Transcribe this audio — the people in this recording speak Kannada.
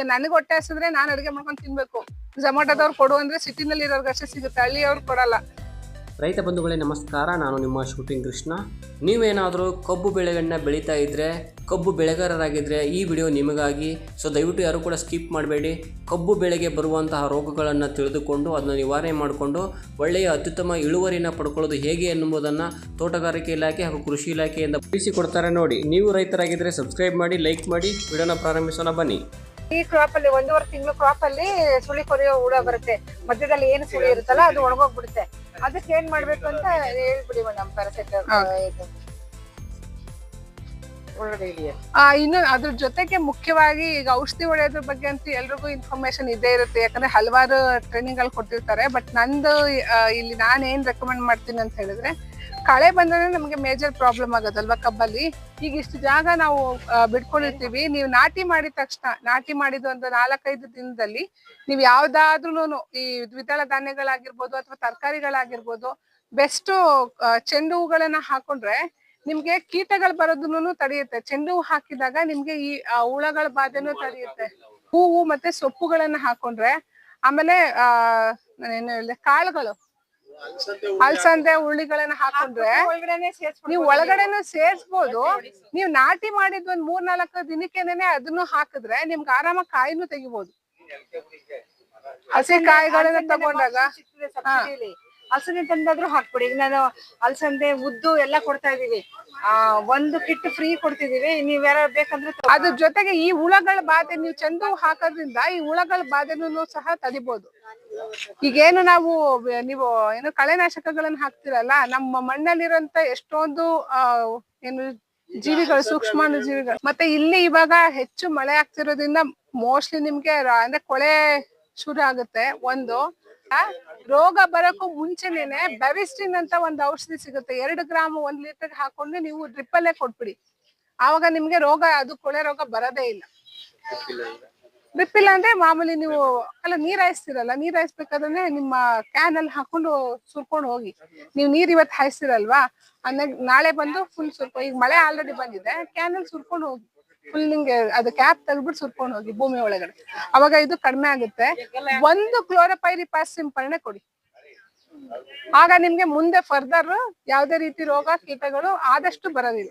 ನನಗೆ ಹೊಟ್ಟೆ ಹಸಿದ್ರೆ ನಾನು ಅಡುಗೆ ಮಾಡ್ಕೊಂಡು ತಿನ್ಬೇಕು. ಝೊಮ್ಯಾಟೋದವ್ರು ಕೊಡು ಅಂದ್ರೆ ಸಿಟಿನಲ್ಲಿ ಇರೋರ್ಗೆ ಅಷ್ಟೇ ಸಿಗುತ್ತೆ, ಹಳ್ಳಿಯವ್ರು ಕೊಡಲ್ಲ. ರೈತ ಬಂಧುಗಳೇ, ನಮಸ್ಕಾರ. ನಾನು ನಿಮ್ಮ ಶೂಟಿಂಗ್ ಕೃಷ್ಣ. ನೀವೇನಾದರೂ ಕಬ್ಬು ಬೆಳೆಗಳನ್ನ ಬೆಳೀತಾ ಇದ್ದರೆ ಕಬ್ಬು ಬೆಳೆಗಾರರಾಗಿದ್ದರೆ ಈ ವಿಡಿಯೋ ನಿಮಗಾಗಿ. ಸೊ ದಯವಿಟ್ಟು ಯಾರು ಕೂಡ ಸ್ಕಿಪ್ ಮಾಡಬೇಡಿ. ಕಬ್ಬು ಬೆಳೆಗೆ ಬರುವಂತಹ ರೋಗಗಳನ್ನು ತಿಳಿದುಕೊಂಡು ಅದನ್ನು ನಿವಾರಣೆ ಮಾಡಿಕೊಂಡು, ಒಳ್ಳೆಯ ಅತ್ಯುತ್ತಮ ಇಳುವರಿನ ಪಡ್ಕೊಳ್ಳೋದು ಹೇಗೆ ಎನ್ನುವುದನ್ನು ತೋಟಗಾರಿಕೆ ಇಲಾಖೆ ಹಾಗೂ ಕೃಷಿ ಇಲಾಖೆಯಿಂದ ತಿಳಿಸಿಕೊಡ್ತಾರೆ ನೋಡಿ. ನೀವು ರೈತರಾಗಿದ್ದರೆ ಸಬ್ಸ್ಕ್ರೈಬ್ ಮಾಡಿ, ಲೈಕ್ ಮಾಡಿ. ವಿಡಿಯೋನ ಪ್ರಾರಂಭಿಸೋಣ ಬನ್ನಿ. ಈ ಕ್ರಾಪ್ ಅಲ್ಲಿ ಒಂದೂವರೆ ತಿಂಗಳು ಕ್ರಾಪ್ ಅಲ್ಲಿ ಸುಳಿ ಕೊರೆಯೋ ಹುಳ ಬರುತ್ತೆ. ಮಧ್ಯದಲ್ಲಿ ಏನು ಸುಳಿ ಇರುತ್ತಲ್ಲ ಅದು ಒಣಗೋಗ್ಬಿಡುತ್ತೆ. ಅದಕ್ಕೆ ಏನ್ ಮಾಡ್ಬೇಕು ಅಂತ ಹೇಳ್ಬಿಡಿ ಮೇಡಮ್ ಪ್ಯಾರಾಸೆಟ್ ಇನ್ನು ಅದ್ರ ಜೊತೆಗೆ ಮುಖ್ಯವಾಗಿ ಈಗ ಔಷಧಿ ಹೊಡೆಯೋದ್ರ ಬಗ್ಗೆ ಅಂತ ಎಲ್ರಿಗೂ ಇನ್ಫಾರ್ಮೇಶನ್ ಇದ್ದೇ ಇರುತ್ತೆ. ಯಾಕಂದ್ರೆ ಹಲವಾರು ಟ್ರೈನಿಂಗ್ ಅಲ್ಲಿ ಕೊಟ್ಟಿರ್ತಾರೆ. ಬಟ್ ನಂದು ಇಲ್ಲಿ ನಾನು ಏನ್ ರೆಕಮೆಂಡ್ ಮಾಡ್ತೀನಿ ಅಂತ ಹೇಳಿದ್ರೆ ಕಳೆ ಬಂದ್ರೆ ನಮಗೆ ಮೇಜರ್ ಪ್ರಾಬ್ಲಮ್ ಆಗೋದಲ್ವಾ ಕಬ್ಬಲ್ಲಿ? ಈಗ ಇಷ್ಟು ಜಾಗ ನಾವು ಬಿಟ್ಕೊಂಡಿರ್ತೀವಿ. ನೀವು ನಾಟಿ ಮಾಡಿದ ತಕ್ಷಣ, ನಾಟಿ ಮಾಡಿದ ಒಂದು ನಾಲ್ಕೈದು ದಿನದಲ್ಲಿ ನೀವು ಯಾವ್ದಾದ್ರು ಈ ದ್ವಿದಳ ಧಾನ್ಯಗಳಾಗಿರ್ಬೋದು ಅಥವಾ ತರಕಾರಿಗಳಾಗಿರ್ಬೋದು ಬೆಸ್ಟ್ ಚೆಂಡು ಹೂಗಳನ್ನ ಹಾಕೊಂಡ್ರೆ ನಿಮ್ಗೆ ಕೀಟಗಳು ಬರೋದನ್ನು ತಡೆಯುತ್ತೆ. ಚೆಂಡು ಹೂ ಹಾಕಿದಾಗ ನಿಮ್ಗೆ ಈ ಹುಳಗಳ ಬಾಧೆನೂ ತಡೆಯುತ್ತೆ. ಹೂವು ಮತ್ತೆ ಸೊಪ್ಪುಗಳನ್ನ ಹಾಕೊಂಡ್ರೆ ಆಮೇಲೆ, ಆ ಕಾಳುಗಳು. ಅಲ್ಸಂದೆ ಹುಳ್ಳಿಗಳನ್ನ ಹಾಕೊಂಡ್ರೆ ನೀವು ಒಳಗಡೆನು ಸೇರ್ಸ್ಬೋದು. ನೀವು ನಾಟಿ ಮಾಡಿದ್ ಒಂದ್ ಮೂರ್ ನಾಲ್ಕು ದಿನಕ್ಕೆನೆ ಅದನ್ನು ಹಾಕಿದ್ರೆ ನಿಮ್ಗೆ ಆರಾಮಾಗಿ ಕಾಯಿನೂ ತೆಗಿಬಹುದು ಹಸಿ ಕಾಯಿಗಳನ್ನ ತಗೊಂಡಾಗ ಹಲಸಂದೆ ತಂದಾದ್ರೂ ಹಾಕ್ಬಿಡಿ. ಈಗ ನಾನು ಹಲಸಂದೆ ಉದ್ದು ಎಲ್ಲ ಕೊಡ್ತಾ ಇದೀವಿ ಆ, ಒಂದು ಕಿಟ್ ಫ್ರೀ ಕೊಡ್ತಿದೀವಿ ನೀವ್ ಯಾರು ಬೇಕಂದ್ರೆ ಅದ್ರ ಜೊತೆಗೆ ಈ ಹುಳಗಳ ಬಾಧೆ ನೀವು ಹೂ ಹಾಕೋದ್ರಿಂದ ಈ ಹುಳಗಳ ಬಾಧೆನೂ ಸಹ ತಡಿಬಹುದು ಈಗೇನು ನಾವು, ನೀವು ಏನು ಕಳೆನಾಶಕಗಳನ್ನ ಹಾಕ್ತಿರಲ್ಲ, ನಮ್ಮ ಮಣ್ಣಲ್ಲಿರುವಂತ ಎಷ್ಟೊಂದು, ಆ, ಏನು ಜೀವಿಗಳು, ಸೂಕ್ಷ್ಮಾಣು ಜೀವಿಗಳು. ಮತ್ತೆ ಇಲ್ಲಿ ಇವಾಗ ಹೆಚ್ಚು ಮಳೆ ಆಗ್ತಿರೋದ್ರಿಂದ ಮೋಸ್ಟ್ಲಿ ನಿಮ್ಗೆ ಅಂದ್ರೆ ಕೊಳೆ ಶುರು ಆಗುತ್ತೆ. ಒಂದು ರೋಗ ಬರಕ್ಕೂ ಮುಂಚೆನೇನೆ ಬೆವಿಸ್ಟಿನ್ ಅಂತ ಒಂದು ಔಷಧಿ ಸಿಗುತ್ತೆ. ಎರಡು ಗ್ರಾಮ್ ಒಂದ್ ಲೀಟರ್ ಹಾಕೊಂಡು ನೀವು ಡ್ರಿಪ್ ಅಲ್ಲೇ ಕೊಟ್ಬಿಡಿ. ಆವಾಗ ನಿಮ್ಗೆ ರೋಗ, ಅದು ಕೊಳೆ ರೋಗ ಬರೋದೇ ಇಲ್ಲ. ಡ್ರಿಪ್ ಇಲ್ಲ ಅಂದ್ರೆ ಮಾಮೂಲಿ ನೀವು ಅಲ್ಲ, ನೀರ್ ಹಾಯಿಸ್ತಿರಲ್ಲ, ನೀರ್ ಹಾಯಿಸ್ಬೇಕಾದ್ರೆ ನಿಮ್ಮ ಕ್ಯಾನ್ ಅಲ್ಲಿ ಹಾಕೊಂಡು ಸುರ್ಕೊಂಡು ಹೋಗಿ. ನೀವು ನೀರ್ ಇವತ್ತು ಹಾಯಿಸ್ತಿರಲ್ವಾ? ನಾಳೆ ಬಂದು ಫುಲ್ ಸುರ್ಕೊ ಈಗ ಮಳೆ ಆಲ್ರೆಡಿ ಬಂದಿದೆ ಕ್ಯಾನ್ ಅಲ್ಲಿ ಸುರ್ಕೊಂಡು ಹೋಗಿ. ಫುಲ್ ನಿಂಗೆ ಅದು ಕ್ಯಾಪ್ ತೆಗ್ದ್ಬಿಟ್ಟು ಸುರ್ಕೊಂಡು ಹೋಗಿ ಭೂಮಿ ಒಳಗಡೆ. ಅವಾಗ ಇದು ಕಡಿಮೆ ಆಗುತ್ತೆ. ಒಂದು ಕ್ಲೋರೋಪೈರಿಪಾಸ್ ಸಿಂಪರಣೆ ಕೊಡಿ. ಆಗ ನಿಮ್ಗೆ ಮುಂದೆ ಫರ್ದರ್ ಯಾವ್ದೇ ರೀತಿ ರೋಗ ಕೀಟಗಳು ಆದಷ್ಟು ಬರೋದಿಲ್ಲ